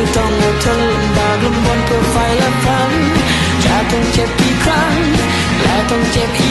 ที่ต้องอดทนลำบากลำบนเพื่อไฟและพันจะต้องเจ็บกี่ครั้ง และต้องเจ็บอี